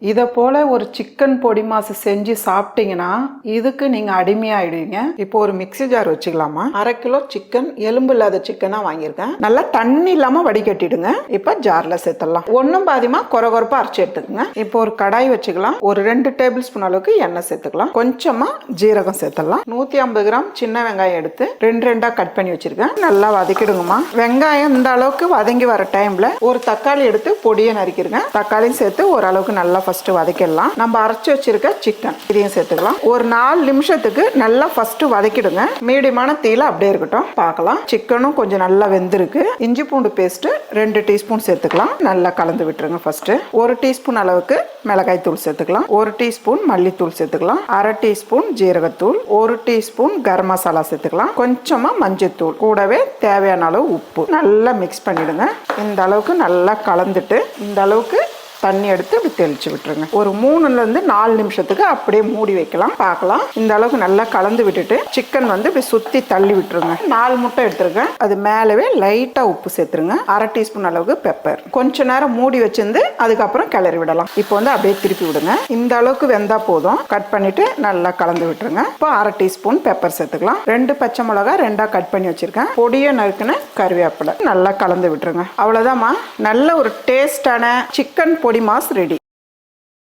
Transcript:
இதை போல ஒரு சிக்கன் பொடி மாசு செஞ்சு சாப்பிட்டீங்கன்னா இதுக்கு நீங்க அடிமையாயிடுவீங்க. இப்போ ஒரு மிக்ஸி ஜார் வச்சுக்கலாமா? அரை கிலோ சிக்கன் எலும்பு இல்லாத சிக்கனா வாங்கியிருக்கேன். நல்லா தண்ணி இல்லாம வடிகட்டிடுங்க. இப்போ ஜார்ல சேர்த்துடலாம். ஒன்றும் பாதிமா குறை குறைப்பா அரைச்சி எடுத்துக்கங்க. இப்போ ஒரு கடாய் வச்சுக்கலாம். ஒரு ரெண்டு டேபிள் ஸ்பூன் அளவுக்கு எண்ணெய் சேர்த்துக்கலாம். கொஞ்சமா ஜீரகம் சேர்த்துடலாம். நூத்தி ஐம்பது கிராம் சின்ன வெங்காயம் எடுத்து ரெண்டு ரெண்டா கட் பண்ணி வச்சிருக்கேன். நல்லா வதக்கிடுங்கம்மா. வெங்காயம் இந்த அளவுக்கு வதங்கி வர டைம்ல ஒரு தக்காளி எடுத்து பொடியை நறுக்கிடுங்க. தக்காளியும் சேர்த்து ஓரளவுக்கு நல்லா ஃபர்ஸ்ட் வதக்கிடலாம். நம்ம அரைச்சி வச்சிருக்க சிக்கன் இதையும் சேர்த்துக்கலாம். ஒரு நாலு நிமிஷத்துக்கு நல்லா ஃபர்ஸ்ட் வதக்கிடுங்க. மீடியமான தீல அப்படியே இருக்கட்டும். பார்க்கலாம். சிக்கனும் கொஞ்சம் நல்லா வெந்திருக்கு. இஞ்சி பூண்டு பேஸ்ட் ரெண்டு டீஸ்பூன் சேர்த்துக்கலாம். நல்லா கலந்து விட்டுருங்க ஃபர்ஸ்ட் ஒரு டீஸ்பூன் அளவுக்கு மிளகாய் தூள் சேர்த்துக்கலாம். ஒரு டீஸ்பூன் மல்லித்தூள் சேர்த்துக்கலாம். அரை டீஸ்பூன் ஜீரகத்தூள். ஒரு டீஸ்பூன் கரம் மசாலா சேர்த்துக்கலாம். கொஞ்சமா மஞ்சத்தூள். கூடவே தேவையான அளவு உப்பு. நல்லா மிக்ஸ் பண்ணிடுங்க. இந்த அளவுக்கு நல்லா கலந்துட்டு இந்த அளவுக்கு தண்ணி எடுத்து இப்படி தெளிச்சு விட்டுருங்க. ஒரு மூணுல இருந்து நாலு நிமிஷத்துக்கு அப்படியே மூடி வைக்கலாம் பார்க்கலாம். இந்த அளவுக்கு நல்லா கலந்து விட்டுட்டு சிக்கன் வந்து இப்படி சுத்தி தள்ளி விட்டுருங்க. நாலு முட்டை எடுத்துருக்கேன். அது மேலவே லைட்டா உப்பு சேர்த்துருங்க. அரை டீஸ்பூன் அளவுக்கு பெப்பர் கொஞ்ச நேரம் மூடி வச்சிருந்து அதுக்கப்புறம் கிளறி விடலாம். இப்போ வந்து அப்படியே திருப்பி விடுங்க. இந்த அளவுக்கு வெந்தா போதும். கட் பண்ணிட்டு நல்லா கலந்து விட்டுருங்க. இப்போ அரை டீஸ்பூன் பெப்பர் சேர்த்துக்கலாம். ரெண்டு பச்சை மிளகா ரெண்டா கட் பண்ணி வச்சிருக்கேன். பொடியை நறுக்குன கருவேப்பிலை. நல்லா கலந்து விட்டுருங்க. அவ்வளோதாம்மா நல்ல ஒரு டேஸ்டான சிக்கன் பொடி పొడి మాస్ రెడీ